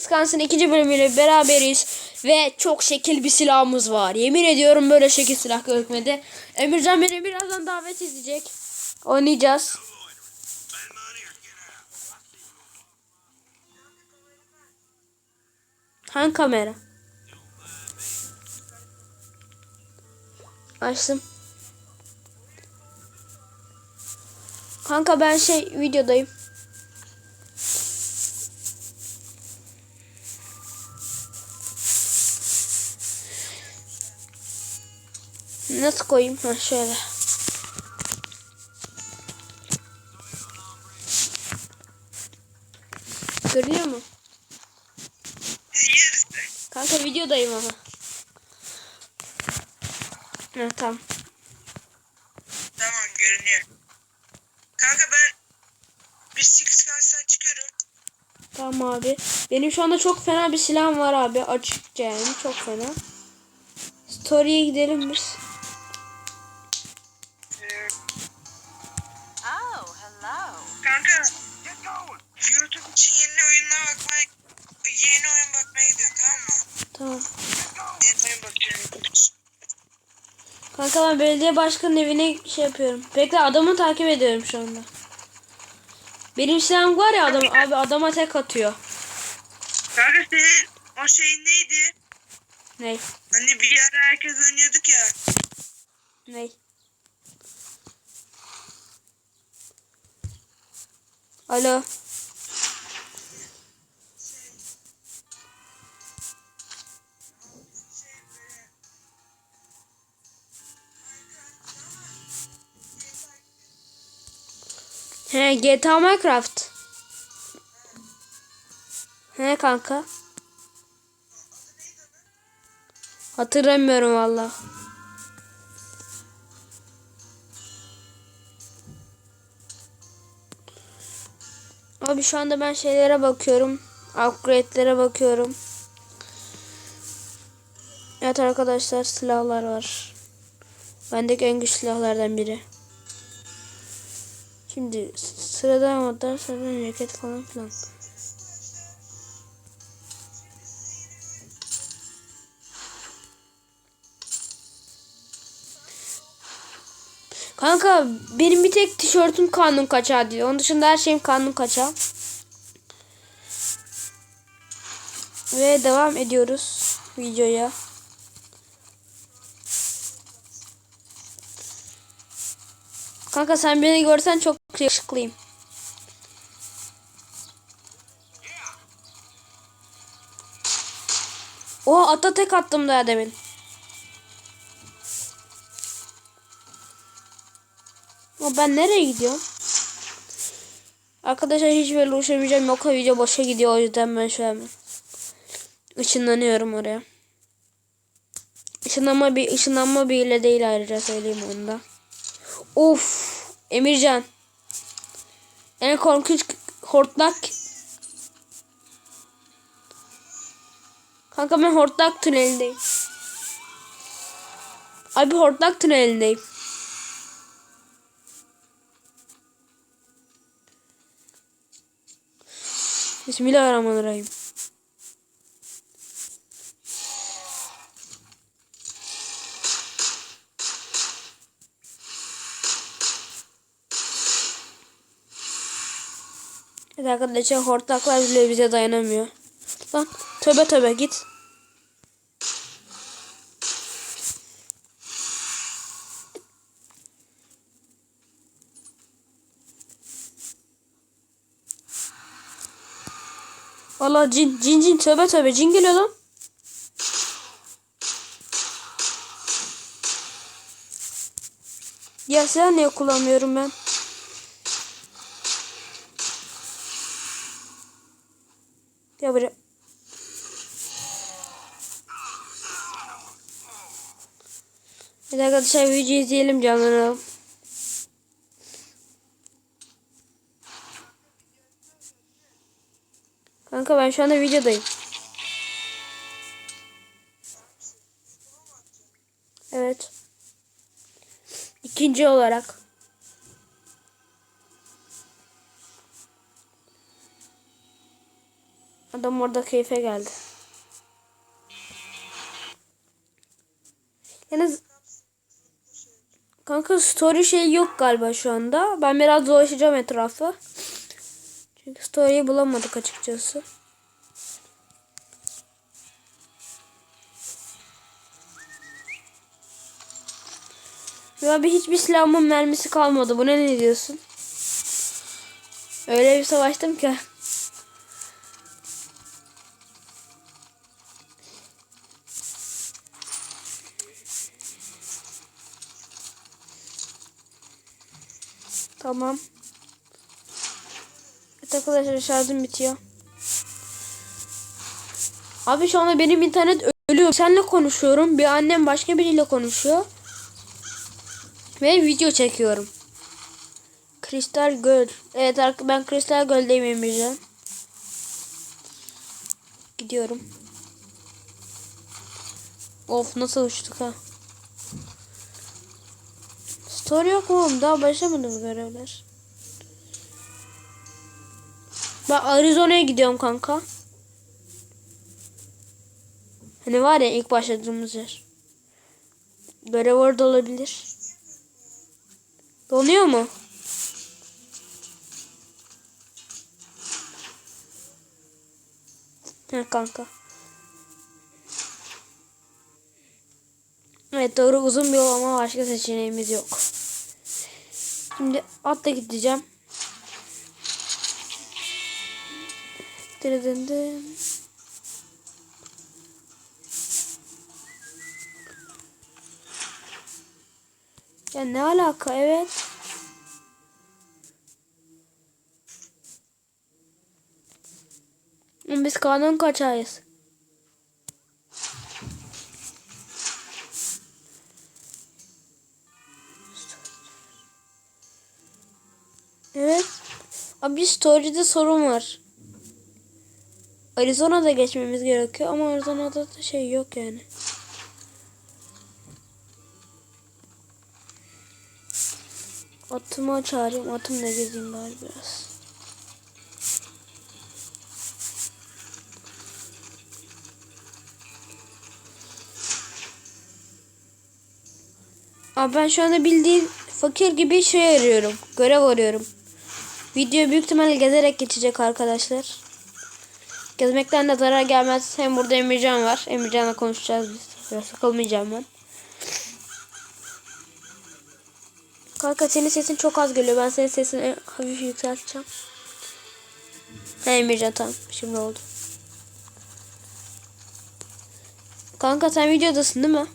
Kıskansın ikinci bölümüyle beraberiz. Ve çok şekil bir silahımız var. Yemin ediyorum böyle şekil silah görmedi. Emircan beni birazdan davet edecek. Oynayacağız. Hangi kamera? Açtım. Kanka ben şey videodayım. Nasıl koyayım? Ha şöyle. Görünüyor mu? Kanka videodayım ama. Ha tamam. Tamam görünüyor. Kanka ben bir six kansdan çıkıyorum. Tamam abi. Benim şu anda çok fena bir silahım var abi. Açıkça yani çok fena. Story'e gidelim biz. Tamam. Kanka ben belediye başkanının evine şey yapıyorum. Bekle adamı takip ediyorum şu anda. Benim silahım var ya adam abi adama tek atıyor. Kanka senin o şeyin neydi? Ney? Hani bir ara herkes oynuyorduk ya. Ney? Alo. He GTA Minecraft. He kanka. Hatırlamıyorum valla. Abi şu anda ben şeylere bakıyorum. Upgrade'lere bakıyorum. Evet arkadaşlar silahlar var. Bendeki en güçlü silahlardan biri. Şimdi sıradan modlar, sıradan ceket falan filan. Kanka benim bir tek tişörtüm kanun kaçağı diyor. Onun dışında her şeyim kanun kaçağı. Ve devam ediyoruz videoya. Kanka sen beni görsen çok yakışıklıyım. O ata tek attım daha demin. Ama ben nereye gidiyorum? Arkadaşlar hiç böyle ulaşamayacağım. Yoksa video boşa gidiyor o yüzden ben şu an ışınlanıyorum oraya. Işınlanma bir ışınlanma bile değil ayrıca söyleyeyim onu da. Of Emircan. En korkunç hortlak. Kanka ben hortlak tünelindeyim. Abi hortlak tünelindeyim. Bismillahirrahmanirrahim. Arkadaşlar hortlaklar bile bize dayanamıyor. Lan töbe töbe git. Valla cin cin cin töbe töbe cin geliyor lan. Ya silah niye kullanmıyorum ben? Ya buraya. Bir arkadaşlar video izleyelim canlanalım. Kanka ben şu anda videodayım. Evet. İkinci olarak. Adam orada keyfe geldi. Yalnız kanka story şey yok galiba şu anda. Ben biraz dolaşacağım etrafı. Çünkü story'yi bulamadık açıkçası. Ya abi hiçbir silahımın mermisi kalmadı. Buna ne diyorsun? Öyle bir savaştım ki. Tamam. Evet arkadaşlar şarjım bitiyor. Abi şu anda benim internet ölüyor. Seninle konuşuyorum. Bir annem başka biriyle konuşuyor. Ve video çekiyorum. Kristal Göl. Evet ben Kristal Göl'deyim Emircan. Gidiyorum. Of nasıl uçtuk ha. Story yok oğlum? Daha başlamadı mı görevler? Ben Arizona'ya gidiyorum kanka. Hani var ya ilk başladığımız yer. Görev orada olabilir. Donuyor mu? Ha kanka. Evet doğru uzun bir yol ama başka seçeneğimiz yok. Şimdi atla gideceğim. Dırıdındım. Ya ne alaka evet. Biz kanun kaçağıyız. Evet. Abi story'de sorun var. Arizona'da geçmemiz gerekiyor ama Arizona'da da şey yok yani. Atımı çağırayım. Atımla gezeyim bari biraz. Abi ben şu anda bildiğin fakir gibi şey arıyorum. Görev arıyorum. Video büyük ihtimalle gezerek geçecek arkadaşlar. Gezmekten de zarar gelmez. Hem burada Emircan var. Emircan'la konuşacağız biz. Biraz sıkılmayacağım ben. Kanka senin sesin çok az geliyor. Ben senin sesini hafif yükselteceğim. He Emircan tamam. Şimdi oldu. Kanka sen videodasın değil mi?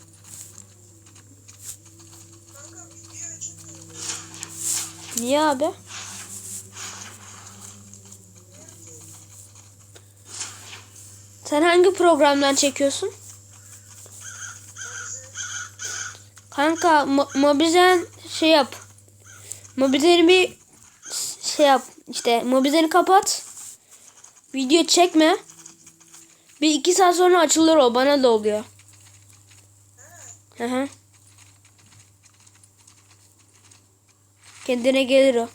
Niye abi? Sen hangi programdan çekiyorsun? Kanka Mo- Mobizen şey yap. Mobizen'i bir şey yap. İşte Mobizen'i kapat. Video çekme. Bir iki saat sonra açılır o. Bana da oluyor. Hı hı. Kendine gelir o.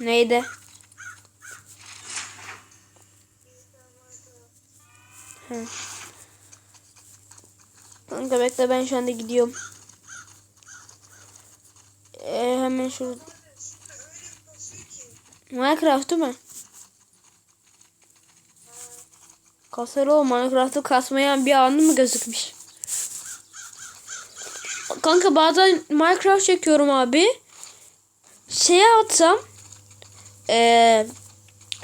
Neydi? Hı. Kanka bekle ben şu anda gidiyorum. Ee, hemen şurada. Şimdi öyle bir basıyor ki. Minecraft değil mi? Kasar o Minecraft'ı kasmayan bir anı mı gözükmüş? Kanka bazen Minecraft çekiyorum abi. Şeye atsam eee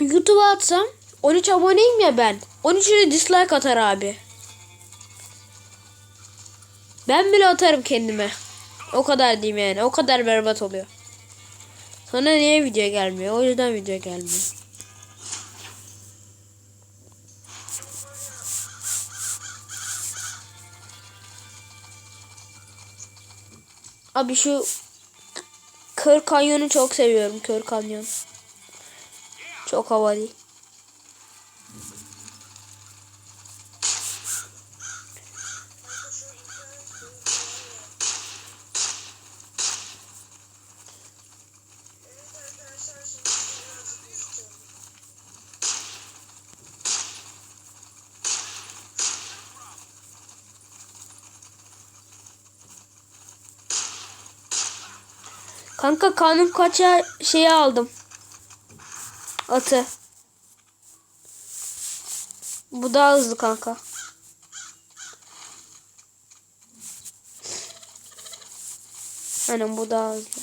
YouTube'a atsam 13 aboneyim ya ben. 13'üne dislike atar abi. Ben bile atarım kendime. O kadar diyeyim yani. O kadar berbat oluyor. Sonra niye video gelmiyor? O yüzden video gelmiyor. Abi şu Kör Kanyon'u çok seviyorum. Kör Kanyon. Çok havalı. Kanka kanun kaça şeyi aldım. Atı. Bu daha hızlı kanka. Aynen bu daha hızlı.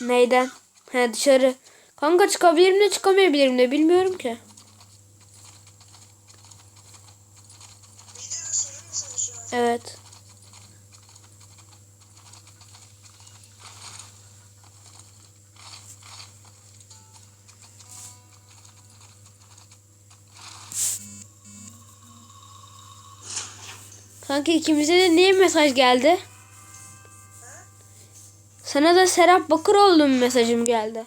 Neyden? He dışarı. Kanka çıkabilirim de çıkamayabilirim de bilmiyorum ki. Evet. Kanka ikimize de niye mesaj geldi? Sana da Serap Bakıroğlu'nun mesajım geldi.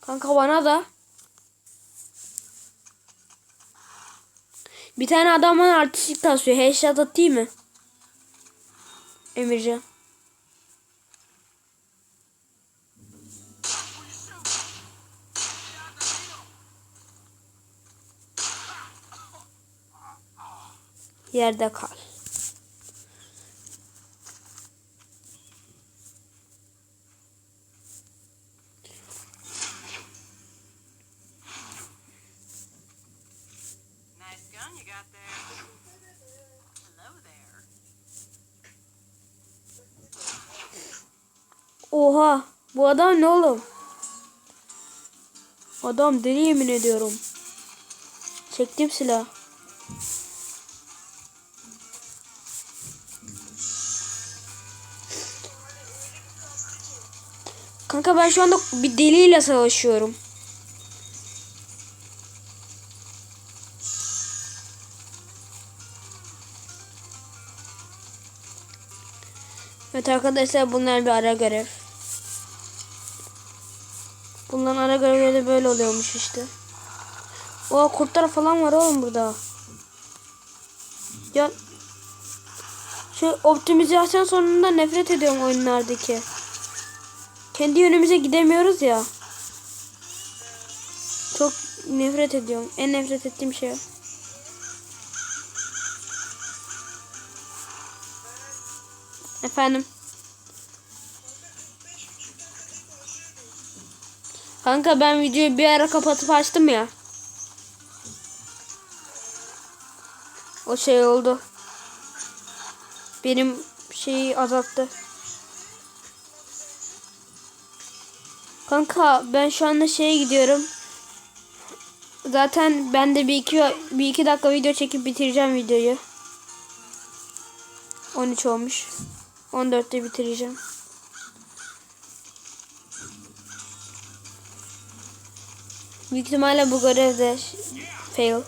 Kanka bana da. Bir tane adam bana artistik tasıyor. Headshot atayım mı? Emircan. Yerde kal. Oha. Bu adam ne oğlum? Adam deli yemin ediyorum. Çektim silah. Kanka ben şu anda bir deliyle savaşıyorum. Evet arkadaşlar bunlar bir ara görev. Bunların ara görevleri böyle oluyormuş işte. O kurtlar falan var oğlum burada. Ya şu optimizasyon sonunda nefret ediyorum oyunlardaki. Kendi yönümüze gidemiyoruz ya. Çok nefret ediyorum. En nefret ettiğim şey. Efendim. Kanka ben videoyu bir ara kapatıp açtım ya. O şey oldu. Benim şeyi azalttı. Kanka ben şu anda şeye gidiyorum. Zaten ben de bir iki, bir iki dakika video çekip bitireceğim videoyu. 13 olmuş. 14'te bitireceğim. Büyük ihtimalle bu görevde ş- fail.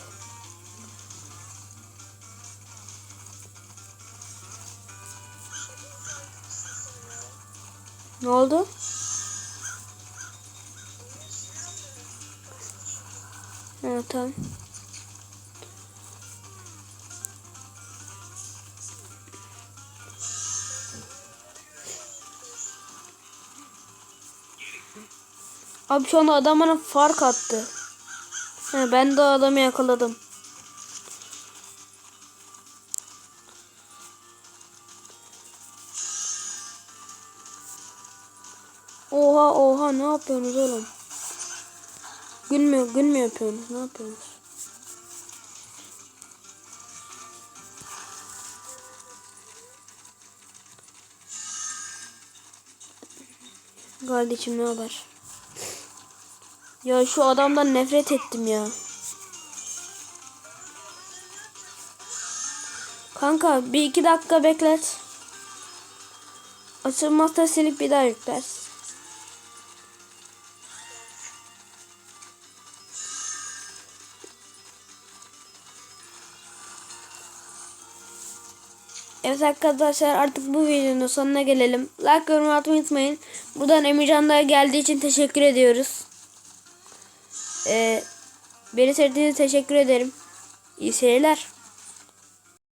Ne oldu? Ha, tamam. Abi şu anda adam bana fark attı. Ha, ben de adamı yakaladım. Oha oha ne yapıyorsunuz oğlum? Gün mü, gün mü yapıyorsunuz? Ne yapıyorsunuz? Kardeşim ne haber? Ya şu adamdan nefret ettim ya. Kanka bir iki dakika beklet. Açılmazsa silip bir daha yükler. Evet arkadaşlar artık bu videonun sonuna gelelim. Like yorum atmayı unutmayın. Buradan Emircan da geldiği için teşekkür ediyoruz. Ee, beni sevdiğiniz teşekkür ederim. İyi seyirler.